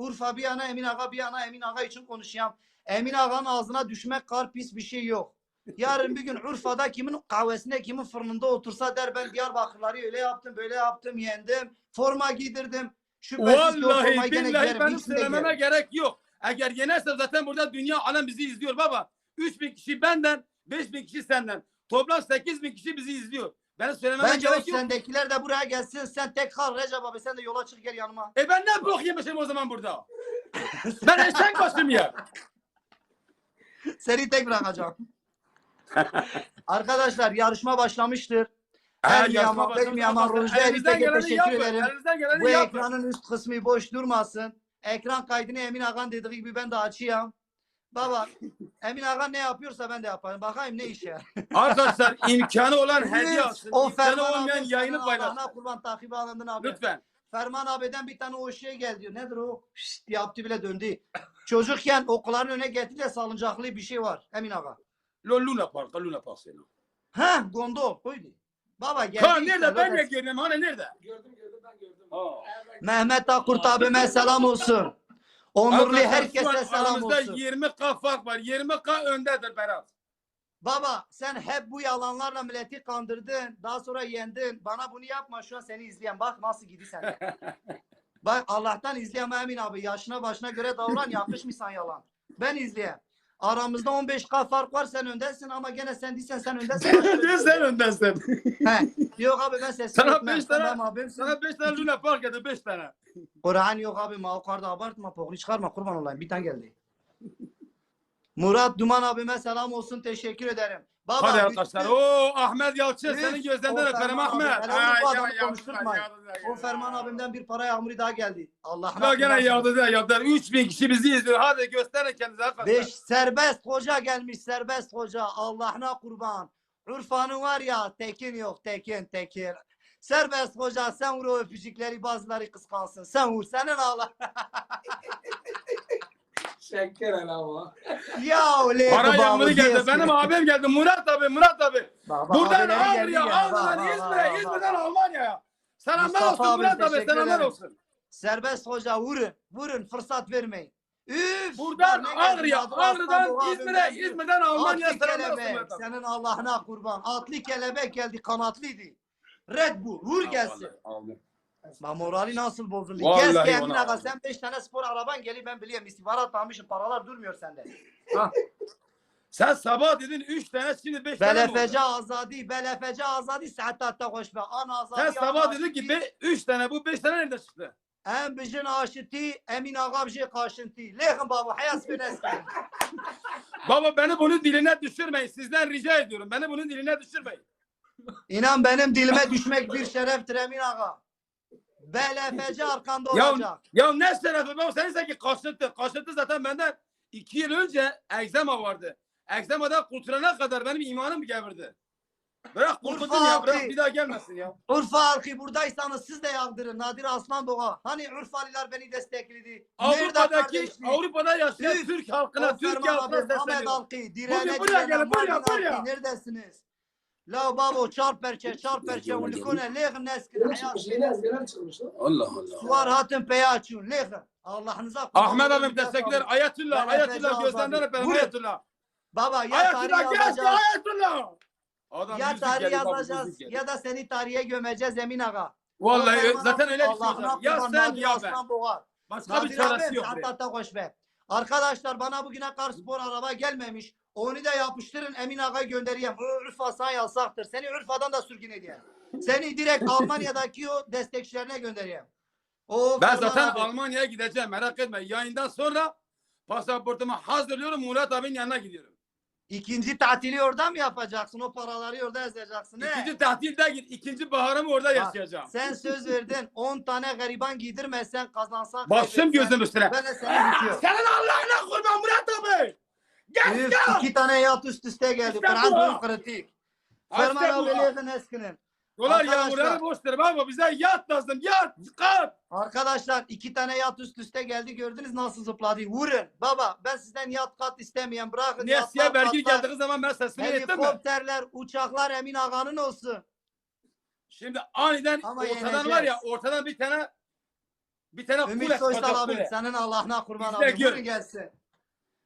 Urfa bir yana Emin Ağa bir yana Emin Ağa için konuşayım. Emin Ağa'nın ağzına düşmek kar pis bir şey yok. Yarın bir gün Urfa'da kimin kahvesinde kimin fırınında otursa der ben Diyarbakırları öyle yaptım böyle yaptım yendim. Forma giydirdim. Şüphesiz Vallahi billahi benim söylememe gerek yok. Eğer yenersem zaten burada dünya alem bizi izliyor baba. 3000 kişi benden, 5000 kişi senden. Toplam 8000 kişi bizi izliyor. Benim söylememe Bence o gerek yok. sendekiler de buraya gelsin. Sen tek kal Recep abi. Sen de yola çık gel yanıma. E ben ne bok yemişim o zaman burada? ben eşek başım ya. Seni tek bırakacağım. Arkadaşlar yarışma başlamıştır. Ha, Her yarışma yaman, benim yaman, başladı. Rojda Elinizden geleni teşekkür yapın, ederim. Elinizden geleni Bu yapın. ekranın üst kısmı boş durmasın. Ekran kaydını Emin Ağa'nın dediği gibi ben de açayım. Baba Emin Ağa ne yapıyorsa ben de yaparım. Bakayım ne işe. Arkadaşlar imkanı olan hediye alsın. o İmkanı olmayan yayını paylaşsın. Allah'ına kurban takibi alındın abi. Lütfen. Ferman abiden bir tane o şey geldi diyor. Nedir o? Şşt yaptı bile döndü. Çocukken okulların önüne getirdi de salıncaklı bir şey var. Emin Ağa. Lo Luna Park, Luna Park senin. Ha gondol buydu. Baba geldi. İşte, nerede? Ben böyle. de girdim. Hani nerede? Gördüm gördüm ben gördüm. Ha. Mehmet Akurt abime selam olsun. Onurlu Arkadaşlar, şu an herkese selam aramızda olsun. 20k fark var. 20k öndedir Berat. Baba sen hep bu yalanlarla milleti kandırdın. Daha sonra yendin. Bana bunu yapma şu an seni izleyen. Bak nasıl gidiyor sen. Bak Allah'tan izleyen Emin abi. Yaşına başına göre davran yakışmışsan yalan. Ben izleyen. Aramızda 15k fark var sen öndesin ama gene sen değilsen sen öndesin. Diyor sen öndesin. He. Yok abi ben sesimi Sana etmem. beş tane- benim abimsin. Sana 5 tane Luna Park geldi 5 tane. Kur'an yok abi mavkarda abartma pokunu çıkarma kurban olayım bir tane geldi. Murat Duman abime selam olsun teşekkür ederim. Baba, Hadi bütün- arkadaşlar. Oo Ahmet Yalçın Üf, senin o gözlerinden öperim Ferman abi. Ahmet. Hele oğlum bu adamı konuşturmayın. O Ferman abimden bir para yağmuru daha geldi. Allah'ına Ya gene yağdı da yağdı. 3000 kişi bizi izliyor. Hadi gösterin kendinizi arkadaşlar. Beş serbest hoca gelmiş serbest hoca. Allah'ına kurban. Urfa'nın var ya tekin yok tekin tekin. Serbest hoca sen vur o öpücükleri bazıları kıskansın. Sen vur senin Allah. Şeker ama. ya öyle Para yağmuru geldi. Benim abim geldi. Murat abi, Murat abi. Baba, Buradan Ağrı'dan bak, İzmir'e, İzmir'den. Almanya'ya. Selamlar Mustafa olsun abi, Murat abi, selamlar olsun. Serbest hoca vurun. Vurun fırsat vermeyin. Üf. Buradan Ağrı'ya, Ağrı'dan İzmir'e. İzmir'den Almanya'ya selamlar. Senin Allah'ına kurban. Atlı kelebek geldi kanatlıydı. Red Bull vur gelsin. Aldım. Bak morali nasıl bozuldu. Vallahi ona kendin aga sen 5 tane spor araban geliyor ben biliyorum. İstihbarat almışım paralar durmuyor sende. Sen sabah dedin 3 tane şimdi 5 tane mi oldu? Belefece azadi, belefece azadi saatte hatta hoş be. An azadi. Sen sabah dedin aşiti, ki 3 tane bu 5 tane nerede çıktı? Em bijin aşiti, emin ağa bijin kaşınti. Lehin babu hayas bin eski. Baba beni bunun diline düşürmeyin. Sizden rica ediyorum. Beni bunun diline düşürmeyin. İnan benim dilime düşmek bir şereftir emin ağa. Belefece arkanda Ya, olacak. ya ne şerefi baba sen sen ki kaşıntı. Kaşıntı zaten benden 2 yıl önce egzama vardı. Egzamadan kurtulana kadar benim imanım gevirdi. Bırak Urfa ya bırak halkı. bir daha gelmesin ya. Urfa halkı buradaysanız siz de yağdırın. Nadir Aslan Doğa. Hani Urfalılar beni destekledi. Avrupa'daki kardeşlik? Avrupa'da yaşayan Üf, Türk halkına, Türkiye halkına abi, Ahmet sesleniyorum. halkı, direne Bugün buraya direne, gelin, buraya, Mardin buraya. halkı, Neredesiniz? La babo çar perçe çar perçe ulikone lehin neskin Yeni hayat. çıkmış çıkmış lan. Allah Allah. Suvar hatın peyaçun lehin. Allah'ınıza Ahmet kurban abim olayım, teşekkürler. Ayetullah, Ben Efe'ci Ayetullah gözlerinden öperim. Ayetullah. Baba ya Ayetullah yazacağız. Ayetullah. Adam Ya tarih yazacağız ya da seni tarihe gömeceğiz Emin Ağa. Vallahi O Ferman zaten öyle bir şey. Ya sen ya ben. Boğar. Başka bir Nadir çaresi abi yok. hatta hatta koş be. Arkadaşlar bana bugüne kadar spor araba gelmemiş. Onu da yapıştırın Emin Ağa'yı göndereyim. Urfa sana yasaktır. Seni Urfa'dan da sürgün edeyim. Seni direkt Almanya'daki o destekçilerine göndereyim. O Ben zaten abi. Almanya'ya gideceğim merak etme. Yayından sonra pasaportumu hazırlıyorum Murat abinin yanına gidiyorum. İkinci tatili orada mı yapacaksın? O paraları orada yazacaksın. he? İkinci tatilde git. ikinci baharımı orada yaşayacağım. Sen söz verdin. 10 tane gariban giydirmezsen kazansan Başım gözüm üstüne. Ben de seni bitiyor. Senin Allah'ına kurban Murat abi. Gel Üf, gel. iki tane yat üst üste geldi. İşte Kur'an bu. durum kritik. Ferman İşte abi eskinin. Dolar Arkadaşlar. yağmurları boştur baba bize yat lazım yat kat. Arkadaşlar iki tane yat üst üste geldi gördünüz nasıl zıpladı. Vurun. Baba ben sizden yat kat istemeyen bırakın. Nesiye yatlar, vergi katlar, geldiği zaman ben sesimi ettim mi? Helikopterler, uçaklar Emin Ağa'nın olsun. Şimdi aniden Ama ortadan yeneceğiz. var ya ortadan bir tane Bir tane Ümit kule Soysal abi senin Allah'ına kurban İzle abi. gör. Gelsin.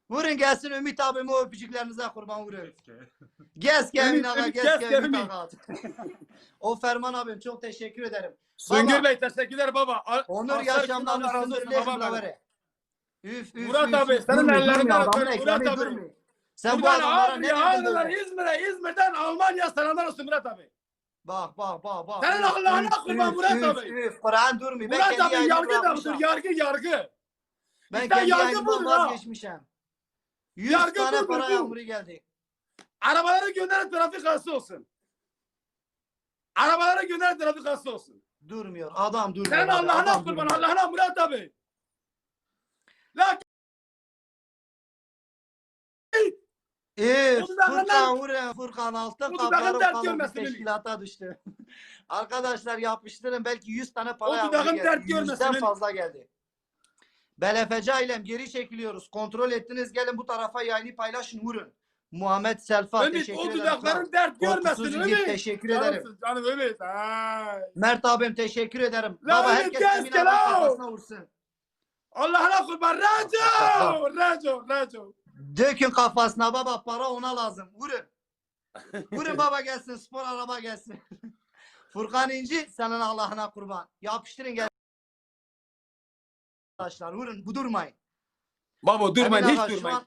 Vurun gelsin Ümit abime o öpücüklerinize kurban vurun. Gez Ümit, Ağa, gez Ümit. Ağa. o Ferman abim çok teşekkür ederim. Söngür Baba. Bey teşekkürler baba. Al- Onur yaşamdan üstündür olsun lehim baba benim. lavere. Üf üf Murat üf, abi, üf. senin ellerinden ekranı Murat abi. durmuyor. Sen bu adamlara ne böyle? İzmir'e, İzmir'den Almanya selamlar olsun Murat abi. Bak bak bak bak. Senin Allah'ına kurban Murat abi. Üf Kur'an durmuyor. Murat abi yargı da yargı yargı. Ben kendi yargı vazgeçmişim. 100 Yargı tane budur para yağmuru geldi. Arabaları gönderin trafik arası olsun. Arabaları gönderin trafik arası olsun. Durmuyor. Adam durmuyor. Abi, Allah'ına kurban. Allah'ına Murat abi. La Ee, Furkan Vuren, Furkan Altın O dudaklardan kapları dert falan teşkilata düştü. Arkadaşlar yapıştırın belki 100 tane para dudağın geldi. dert görmesin 100'den benim. fazla geldi. Belefece ailem geri çekiliyoruz. Kontrol ettiniz gelin bu tarafa yayını paylaşın vurun. Muhammed Selfa Ümit teşekkür o ederim. dudakların dert görmesin Yiğit, Ümit. teşekkür ederim. Canımsın, Canım Ümit. Ay. Mert abim teşekkür ederim. La Baba Ümit, herkes Emin kafasına vursun. Allah'ına kurban. Raco. Raco. Raco. Dökün kafasına baba para ona lazım. Vurun. Vurun baba gelsin spor araba gelsin. Furkan İnci senin Allah'ına kurban. Yapıştırın gel. Arkadaşlar vurun bu durmayın. Baba durmayın Emin hiç şu durmayın. an-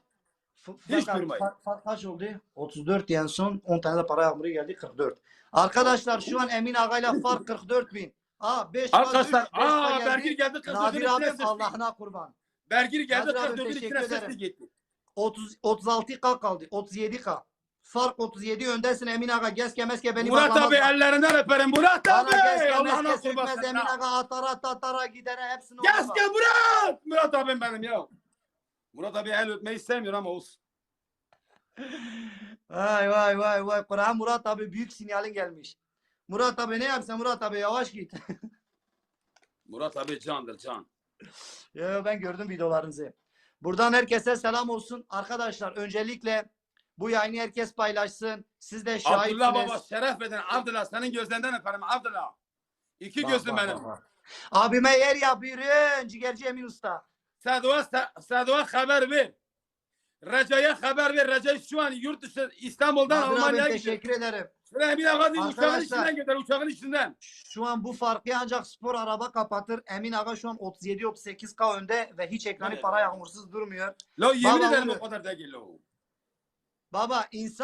Hiç Fakat durmayın. Kaç oldu? 34 diyen son 10 tane de para yağmuru geldi 44. Arkadaşlar şu an Emin Ağa'yla fark 44 bin. Aa 5 Arkadaşlar aa Bergir geldi 44'ün Nadir abim sıçtı. Allah'ına kurban. Bergir geldi Nadir abi, 44'ün teşekkür içine ederim. sıçtı gitti. 30 36K kaldı. 37K. Fark 37 öndesin Emin Ağa. Geske meske beni Murat abi ellerinden öperim. Murat abi. Allah'ına kurban. sürtmez Emin Ağa atara tatara gidere hepsini bak. gel Murat. Murat abim benim ya. Murat abi el öpmeyi sevmiyor ama olsun. Vay vay vay vay. Kur'an Murat abi büyük sinyalin gelmiş. Murat abi ne yapsın Murat abi yavaş git. Murat abi candır can. Yo, ben gördüm videolarınızı. Buradan herkese selam olsun. Arkadaşlar öncelikle bu yayını herkes paylaşsın. Siz de şahitsiniz. Abdullah baba şeref eden Abdullah senin gözlerinden öperim Abdullah. İki Bak, gözüm bak, benim. bak. Abime yer yapıyorum. Ciğerci Emin Usta. Sadova Sadova haber ver. Recai'ye haber ver. Recai şu an yurt dışı İstanbul'dan abi, Almanya'ya gidiyor. teşekkür ederim. Şuraya bir dakika değil, uçağın içinden gider uçağın içinden. Şu an bu farkı ancak spor araba kapatır. Emin Aga şu an 37-38K önde ve hiç ekranı Evet. para yağmursuz durmuyor. La yemin Baba, ederim o kadar değil. lo. Baba insan